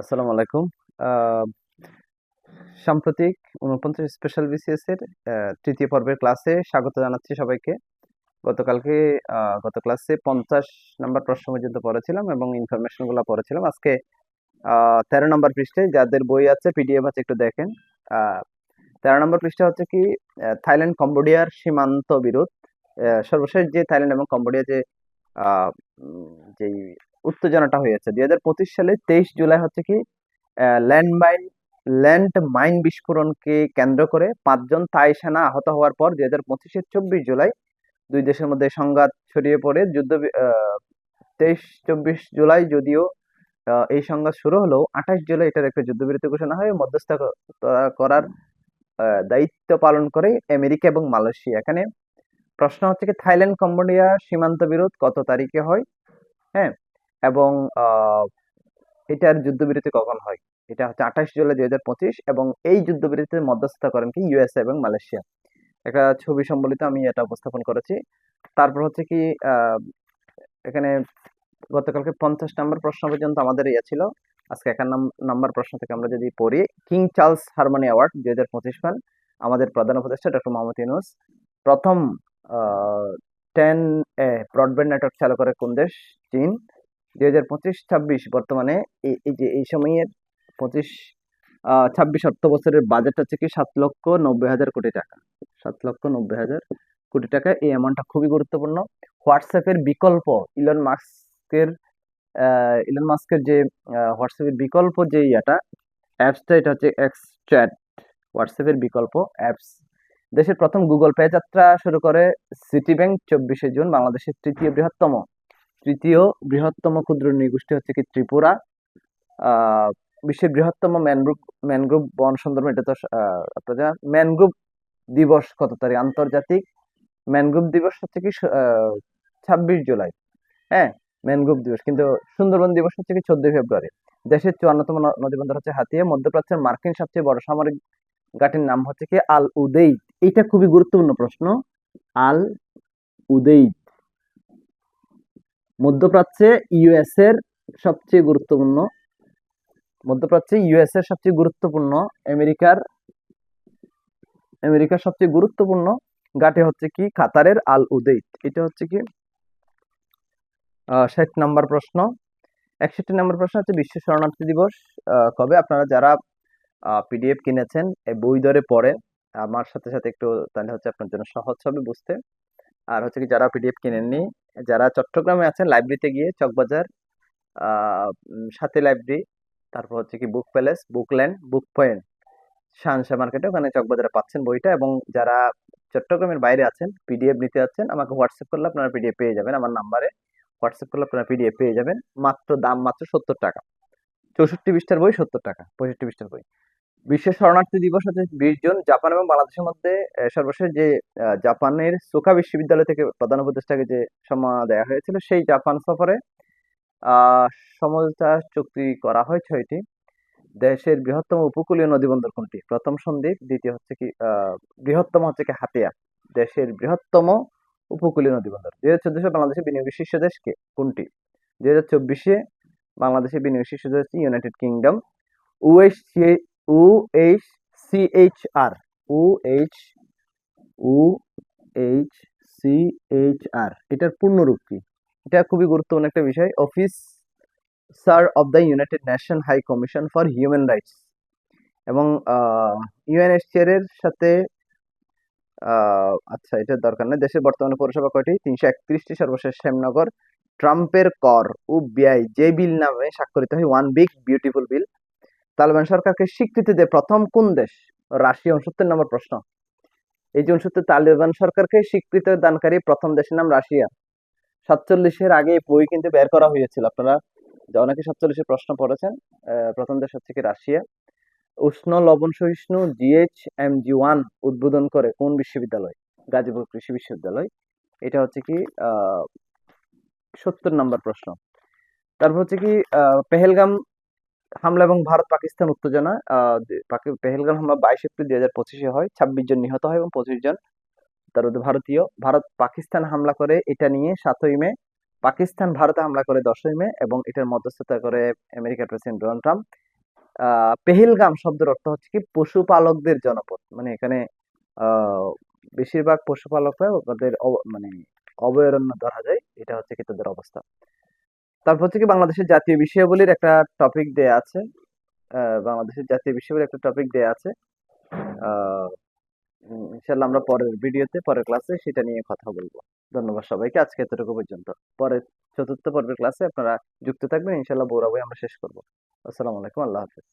আসসালামু আলাইকুম। সাম্প্রতিক উনপঞ্চাশ স্পেশাল বিসিএস তৃতীয় পর্বের ক্লাসে স্বাগত জানাচ্ছি সবাইকে। গতকালকে গত ক্লাসে পঞ্চাশ নাম্বার প্রশ্ন পর্যন্ত পড়েছিলাম এবং ইনফরমেশনগুলো পড়েছিলাম। আজকে তেরো নম্বর পৃষ্ঠে যাদের বই আছে পিডিএফ আছে, একটু দেখেন। তেরো নম্বর পৃষ্ঠা হচ্ছে কি থাইল্যান্ড কম্বোডিয়ার সীমান্ত বিরোধ। সর্বশেষ যে থাইল্যান্ড এবং কম্বোডিয়া যে যেই উত্তেজনাটা হয়েছে। দুই হাজার পঁচিশ সালে তেইশ জুলাই হচ্ছে কি ল্যান্ডমাইন ল্যান্ড মাইন বিস্ফোরণকে কেন্দ্র করে পাঁচজন থাই সেনা আহত হওয়ার পর দুই হাজার পঁচিশের চব্বিশ জুলাই দুই দেশের মধ্যে সংঘাত ছড়িয়ে পড়ে। যুদ্ধ তেইশ, চব্বিশ জুলাই যদিও এই সংঘাত শুরু হলেও আঠাশ জুলাই এটার একটা যুদ্ধবিরতি ঘোষণা হয়। মধ্যস্থ করার দায়িত্ব পালন করে আমেরিকা এবং মালয়েশিয়া। এখানে প্রশ্ন হচ্ছে কি, থাইল্যান্ড কম্বোডিয়া সীমান্ত বিরোধ কত তারিখে হয়? হ্যাঁ এবং এটার যুদ্ধবিরতি কখন হয়? এটা হচ্ছে আঠাশ জুলাই দুই হাজার পঁচিশ এবং এই যুদ্ধবিরতিতে মধ্যস্থতা করেন কি ইউএসএ এবং মালয়েশিয়া। একটা ছবি সম্বলিত আমি এটা উপস্থাপন করেছি। তারপর হচ্ছে কি এখানে গতকালকে পঞ্চাশ নম্বর প্রশ্ন পর্যন্ত আমাদের ইয়ে ছিল। আজকে একান্ন নম্বর প্রশ্ন থেকে আমরা যদি পড়ি, কিং চার্লস হারমোনি অ্যাওয়ার্ড দুই হাজার পঁচিশ সাল, আমাদের প্রধান উপদেষ্টা ডক্টর মোহাম্মদ ইউনুস। প্রথম টেন এ ব্রডব্যান্ড নেটওয়ার্ক চালু করে কোন দেশ? চীন। দুই হাজার পঁচিশ, ছাব্বিশ বর্তমানে এই যে এই সময়ের পঁচিশ ছাব্বিশ অর্থ বছরের বাজেট হচ্ছে কি সাত লক্ষ নব্বই হাজার কোটি টাকা। সাত লক্ষ নব্বই হাজার কোটি টাকা। এই অ্যামাউন্টটা খুবই গুরুত্বপূর্ণ। হোয়াটসঅ্যাপের বিকল্প ইলন মাস্কের ইলন মাস্কের যে হোয়াটসঅ্যাপের বিকল্প যে ইয়াটা অ্যাপসটা এটা হচ্ছে এক্স চ্যাট হোয়াটসঅ্যাপের বিকল্প অ্যাপস দেশের প্রথম গুগল পে যাত্রা শুরু করে সিটি ব্যাংক চব্বিশে জুন, বাংলাদেশের তৃতীয় বৃহত্তম। তৃতীয় বৃহত্তম ক্ষুদ্র নৃগোষ্ঠী হচ্ছে কি ত্রিপুরা। বিশ্বের বৃহত্তম ম্যানগ্রুভ, ম্যানগ্রোভ বন সুন্দরবন এটা তো আপনারা জানেন। ম্যানগ্রোভ দিবস কত তারিখ? আন্তর্জাতিক ম্যানগ্রোভ দিবস হচ্ছে কি ছাব্বিশ জুলাই। হ্যাঁ ম্যানগ্রোভ দিবস। কিন্তু সুন্দরবন দিবস হচ্ছে কি চোদ্দই ফেব্রুয়ারি। দেশের চুয়ান্নতম নদীবন্দর হচ্ছে হাতিয়া। মধ্যপ্রাচ্যের মার্কিন সবচেয়ে বড় সামরিক ঘাটির নাম হচ্ছে কি আল উদেইদ এটা খুবই গুরুত্বপূর্ণ প্রশ্ন। আল উদেইদ মধ্যপ্রাচ্যে ইউএস এর সবচেয়ে গুরুত্বপূর্ণ, মধ্যপ্রাচ্যে ইউএস এর সবচেয়ে গুরুত্বপূর্ণ, আমেরিকার আমেরিকার সবচেয়ে গুরুত্বপূর্ণ ঘাটে হচ্ছে কি? কাতারের আল উদেইদ। এটা হচ্ছে কি? ষাট নাম্বার প্রশ্ন। একষট্টি নম্বর প্রশ্ন হচ্ছে বিশ্ব শরণার্থী দিবস। কবে? আপনারা যারা পিডিএফ কিনেছেন, এই বই ধরে পড়ে, আমার সাথে সাথে একটু তাহলে হচ্ছে আপনার জন্য সহজ হবে বুঝতে। আর হচ্ছে কি যারা পিডিএফ কিনেননি, যারা চট্টগ্রামে আছেন লাইব্রেরিতে গিয়ে চকবাজার সাথী লাইব্রেরি তারপর হচ্ছে কি Book Palace Bookland Book Point শানশা মার্কেটে ওখানে চকবাজারে পাচ্ছেন বইটা এবং যারা চট্টগ্রামের বাইরে আছেন পিডিএফ নিতে যাচ্ছেন, আমাকে হোয়াটসঅ্যাপ করলে আপনারা পিডিএফ পেয়ে যাবেন। আমার নাম্বারে হোয়াটসঅ্যাপ করলে আপনারা পিডিএফ পেয়ে যাবেন। মাত্র দাম মাত্র সত্তর টাকা। চৌষট্টি পৃষ্ঠার বই সত্তর টাকা, পঁয়ষট্টি পৃষ্ঠার বই। বিশ্ব শরণার্থী দিবস হচ্ছে বিশ জুন, জাপান এবং বাংলাদেশের মধ্যে সর্বশেষ যে জাপানের সোকা বিশ্ববিদ্যালয় থেকে প্রধান উপদেষ্টাকে যে সম্মান দেওয়া হয়েছিল, সেই জাপান সফরে সমঝোতা চুক্তি করা হয় ছয়টি। দেশের বৃহত্তম উপকূলীয় নদীবন্দর কোনটি? প্রথম সন্দ্বীপ, দ্বিতীয় হচ্ছে কি বৃহত্তম হচ্ছে কি হাতিয়া। দেশের বৃহত্তম উপকূলীয় নদীবন্দর। দুই হাজার চোদ্দ সালে বাংলাদেশের বিনিয়োগ শীর্ষ দেশ কোনটি? দুই হাজার চব্বিশে বাংলাদেশের বিনিয়োগ শীর্ষ দেশ হচ্ছে United Kingdom. OH OH CHR OH OH CHR এটার পূর্ণরূপ কি? এটা খুবই গুরুত্বপূর্ণ একটা বিষয়। Office sir of the United Nation High Commission for Human Rights এবং ইউএনএইচসিআর এর সাথে আচ্ছা এটার দরকার নেই। দেশের বর্তমানে পৌরসভা কয়টি? তিনশো একত্রিশটি সর্বশেষ শ্যামনগর। ট্রাম্পের কর ও ব্যয় যে বিল নামে স্বাক্ষরিত হয়। One big beautiful bill Taliban সরকারকে স্বীকৃতি দেয় প্রথম কোন দেশ? রাশিয়া, উনসত্তর নম্বর প্রশ্ন। এই যে উনসত্তর তালেবান সরকারকে স্বীকৃতি দানকারী প্রথম দেশের নাম রাশিয়া। সাতচল্লিশের আগে বই কিন্তু বের করা হয়েছিল। আপনারা অনেকে সাতচল্লিশের প্রশ্ন পড়েছেন প্রথম দেশ হচ্ছে কি রাশিয়া? উষ্ণ লবণ সহিষ্ণু জিএইচ এম জি ওয়ান উদ্বোধন করে কোন বিশ্ববিদ্যালয়? গাজীপুর কৃষি বিশ্ববিদ্যালয়। এটা হচ্ছে কি সত্তর নম্বর প্রশ্ন। তারপর হচ্ছে কি পেহেলগাম হামলা এবং ভারত পাকিস্তান উত্তেজনা পেহেলগাম হামলা বাইশ এপ্রিল দুই হাজার পঁচিশে হয়, ছাব্বিশ জন নিহত হয় এবং পঁচিশ জন তার মধ্যে ভারতীয়। ভারত পাকিস্তান হামলা করে এটা নিয়ে সাতই মে, পাকিস্তান ভারতে হামলা করে দশই মে এবং এটার মধ্যস্থতা করে আমেরিকার প্রেসিডেন্ট ডোনাল্ড ট্রাম্প। পেহেলগাম শব্দের অর্থ হচ্ছে কি পশুপালকদের জনপদ। মানে এখানে বেশিরভাগ পশুপালকরা ওদের মানে অভয়ারণ্য ধরা যায়, এটা হচ্ছে কি তাদের অবস্থা। তারপর হচ্ছে কি বাংলাদেশের জাতীয় বিষয়াবলীর একটা টপিক দেয়া আছে। বাংলাদেশের জাতীয় বিষয়াবলীর একটা টপিক দেয়া আছে। ইনশাল্লাহ আমরা পরের ভিডিওতে, পরের ক্লাসে সেটা নিয়ে কথা বলব। ধন্যবাদ সবাইকে, আজকে এতটুকু পর্যন্ত। পরের চতুর্থ পর্বের ক্লাসে আপনারা যুক্ত থাকবেন ইনশাল্লাহ বৌরাবই আমরা শেষ করব। আসসালামু আলাইকুম, আল্লাহ হাফেজ।